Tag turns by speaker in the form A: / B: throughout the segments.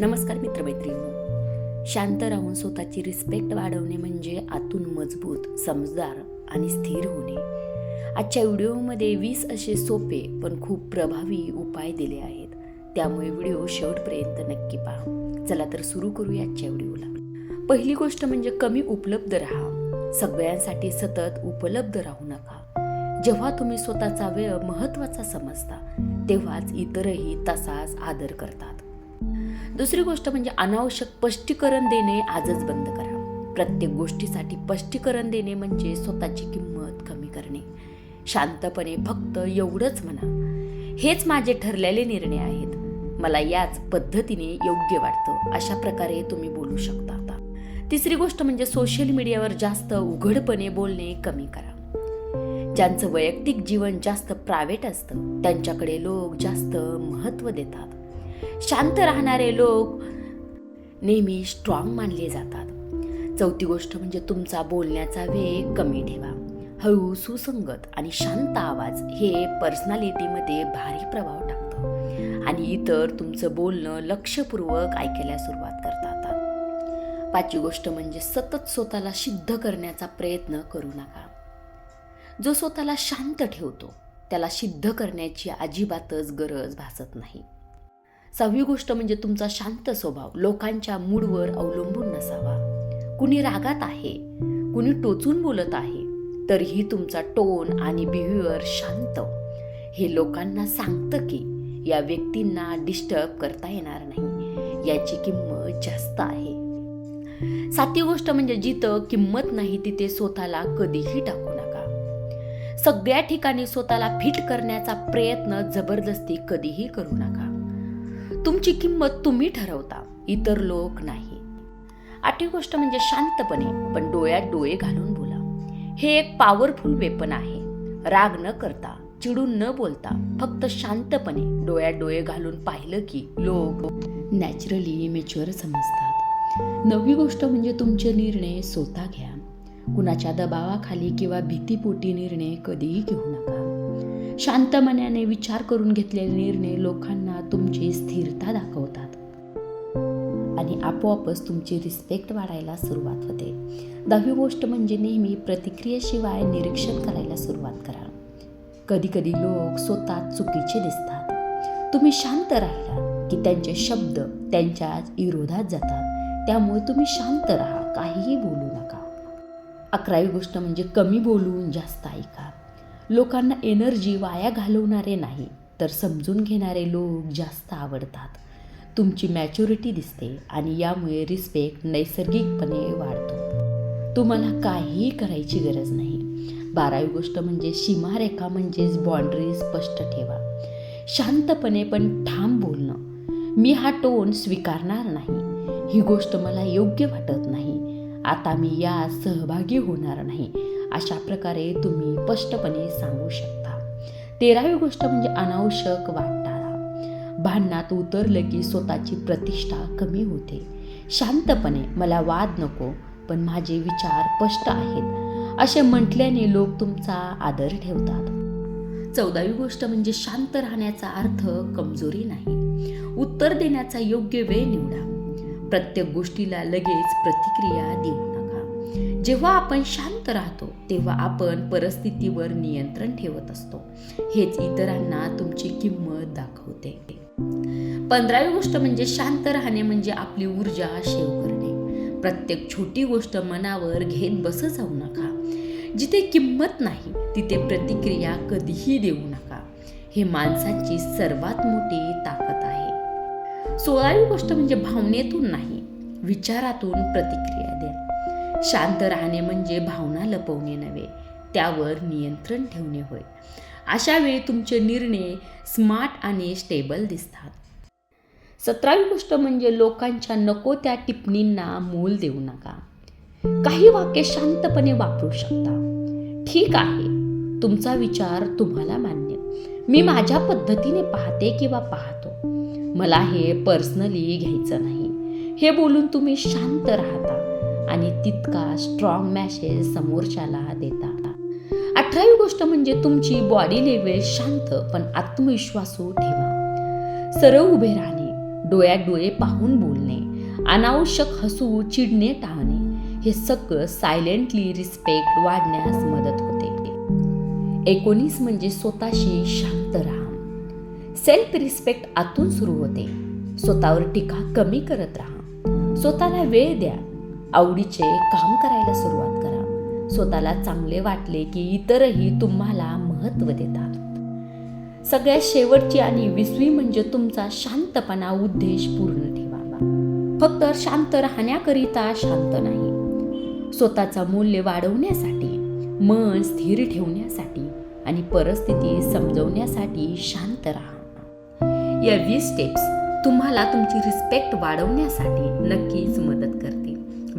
A: नमस्कार मित्रमैत्रिणी शांत राहून स्वतःची रिस्पेक्ट वाढवणे म्हणजे आतून मजबूत समजदार आणि स्थिर होणे. आजच्या व्हिडिओमध्ये वीस असे सोपे पण खूप प्रभावी उपाय दिले आहेत. त्यामुळे व्हिडिओ शेवटपर्यंत नक्की पहा. चला तर सुरू करूया आजच्या व्हिडिओला. पहिली गोष्ट म्हणजे कमी उपलब्ध राहा. सगळ्यांसाठी सतत उपलब्ध राहू नका. जेव्हा तुम्ही स्वतःचा वेळ महत्त्वाचा समजता तेव्हाच इतरही तसाच आदर करतात. दुसरी गोष्ट म्हणजे अनावश्यक स्पष्टीकरण देणे आजच बंद करा. प्रत्येक गोष्टीसाठी स्पष्टीकरण देणे म्हणजे स्वतःची किंमत कमी करणे. शांतपणे फक्त एवढंच म्हणा. हेच माझे ठरलेले निर्णय आहेत. मला याच पद्धतीने योग्य वाटतं अशा प्रकारे तुम्ही बोलू शकता आता. तिसरी गोष्ट म्हणजे सोशल मीडियावर जास्त उघडपणे बोलणे कमी करा. ज्यांचं वैयक्तिक जीवन जास्त प्रायव्हेट असतं त्यांच्याकडे लोक जास्त महत्त्व देतात. शांत राहणारे लोक नेहमी स्ट्रॉंग मानले जातात. चौथी गोष्ट म्हणजे तुमचा बोलण्याचा वेग कमी ठेवा. हळू सुसंगत आणि शांत आवाज हे पर्सनॅलिटीमध्ये भारी प्रभाव टाकतं. आणि इतर तुमचं बोलणं लक्षपूर्वक ऐकायला सुरुवात करतात. पाचवी गोष्ट म्हणजे सतत स्वतःला सिद्ध करण्याचा प्रयत्न करू नका. जो स्वतःला शांत ठेवतो त्याला सिद्ध करण्याची अजिबातच गरज भासत नाही. सहावी गोष्ट म्हणजे तुमचा शांत स्वभाव. लोकांच्या मूडवर अवलंबून नसावा. कुणी रागात आहे कुणी टोचून बोलत आहे तरीही तुमचा टोन आणि बिहेवियर शांत. हे लोकांना सांगतं की या व्यक्तींना डिस्टर्ब करता येणार नाही. याची किंमत जास्त आहे. सातवी गोष्ट म्हणजे जिथं किंमत नाही तिथे स्वतःला कधीही टाकू नका. सगळ्या ठिकाणी स्वतःला फिट करण्याचा प्रयत्न जबरदस्ती कधीही करू नका. तुमची किंमत तुम्ही ठरवता. इतर लोक नाही. आठवी गोष्ट म्हणजे शांतपणे पण डोळ्यात डोळे घालून बोला. हे एक पॉवरफुल वेपन आहे. राग न करता चिडून न बोलता फक्त शांतपणे डोळ्यात डोळे घालून पाहिलं की लोक नॅचरली मेच्युअर समजतात. नववी गोष्ट म्हणजे तुमचे निर्णय स्वतः घ्या. कुणाच्या दबावाखाली किंवा भीतीपोटी निर्णय कधीही घेऊ नका. शांत मनाने विचार करून घेतलेले निर्णय लोकांना तुमची स्थिरता दाखवतात. आणि आपोआपच तुमची रिस्पेक्ट वाढायला सुरुवात होते. दहावी गोष्ट म्हणजे नेहमी प्रतिक्रियेशिवाय निरीक्षण करायला सुरुवात करा. कधी कधी लोक स्वतः चुकीचे दिसतात. तुम्ही शांत राहिला की त्यांचे शब्द त्यांच्या विरोधात जातात. त्यामुळे तुम्ही शांत राहा काहीही बोलू नका. अकरावी गोष्ट म्हणजे कमी बोलून जास्त ऐका. लोकांना एनर्जी वाया घालवणारे नाही तर समजून घेणारे लोक जास्त आवडतात. तुमची मॅच्युरिटी दिसते आणि यामुळे रिस्पेक्ट नैसर्गिकपणे वाढतो. तुम्हाला काहीही करायची गरज नाही. बारावी गोष्ट म्हणजे सीमारेखा म्हणजेच बाँड्री स्पष्ट ठेवा. शांतपणे पण ठाम बोलणं. मी हा टोन स्वीकारणार नाही. ही गोष्ट मला योग्य वाटत नाही. आता मी यात सहभागी होणार नाही. अशा प्रकारे तुम्ही स्पष्टपणे सांगू शकता. तेरावी गोष्ट म्हणजे अनावश्यक वाट भांडणात उतरलं की स्वतःची प्रतिष्ठा कमी होते. शांतपणे मला वाद नको पण माझे विचार स्पष्ट आहेत असे म्हटल्याने लोक तुमचा आदर ठेवतात. चौदावी गोष्ट म्हणजे शांत राहण्याचा अर्थ कमजोरी नाही. उत्तर देण्याचा योग्य वेळ निवडा. प्रत्येक गोष्टीला लगेच प्रतिक्रिया देऊ नका जेव्हा आपण शांत राहतो तेव्हा आपण परिस्थितीवर नियंत्रण ठेवत असतो. हेच इतरांना तुमची किंमत दाखवते. पंधरावी गोष्ट म्हणजे शांत राहणे म्हणजे आपली ऊर्जा शेव करणे. प्रत्येक छोटी गोष्ट मनावर घेत बस जाऊ नका. जिथे किंमत नाही तिथे प्रतिक्रिया कधीही देऊ नका. हे माणसाची सर्वात मोठी ताकद आहे. सोळावी गोष्ट म्हणजे भावनेतून नाही विचारातून प्रतिक्रिया. शांत राहणे म्हणजे भावना लपवणे नव्हे त्यावर नियंत्रण ठेवणे होय. अशा वेळी तुमचे निर्णय स्मार्ट आणि स्टेबल दिसतात. सतरावी गोष्ट म्हणजे लोकांच्या नको त्या टिप्पणींना मूल देऊ नका. काही वाक्य शांतपणे वापरू शकता. ठीक आहे तुमचा विचार तुम्हाला मान्य. मी माझ्या पद्धतीने पाहते किंवा पाहतो. मला हे पर्सनली घ्यायचं नाही. हे बोलून तुम्ही शांत राहता. आणि तितका स्ट्रॉंग मॅसेज समोरच्याला देता. अठरावी गोष्ट म्हणजे तुमची बॉडी लेवल शांत पण आत्मविश्वासू ठेवा. सरळ उभे राहणे डोळ्यात डोळे पाहून बोलणे अनावश्यक हसू चिडणे टाळणे हे सगळं सायलेंटली रिस्पेक्ट वाढण्यास मदत होते. एकोणीस म्हणजे स्वतःशी शांत राहा. सेल्फ रिस्पेक्ट आतून सुरू होते. स्वतःवर टीका कमी करत राहा. स्वतःला वेळ द्या. आवडीचे काम करायला सुरुवात करा. स्वतःला चांगले वाटले की इतरही तुम्हाला महत्त्व देतात. सगळ्यात शेवटची आणि विसवी म्हणजे तुमचा शांतपणा उद्देश पूर्ण ठेवावा फक्त शांत राहण्याकरिता शांत नाही. स्वतःचा मूल्य वाढवण्यासाठी मन स्थिर ठेवण्यासाठी आणि परिस्थिती समजवण्यासाठी शांत राहा. या वीस स्टेप्स तुम्हाला तुमची रिस्पेक्ट वाढवण्यासाठी नक्कीच मदत करते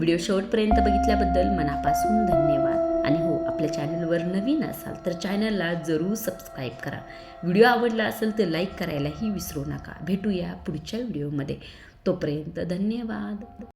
A: व्हिडिओ शेवटपर्यंत बघितल्याबद्दल मनापासून धन्यवाद. आणि हो आपल्या चॅनलवर नवीन असाल तर चॅनलला जरूर सबस्क्राईब करा. व्हिडिओ आवडला असेल तर लाईक करायलाही विसरू नका. भेटूया पुढच्या व्हिडिओमध्ये. तोपर्यंत धन्यवाद.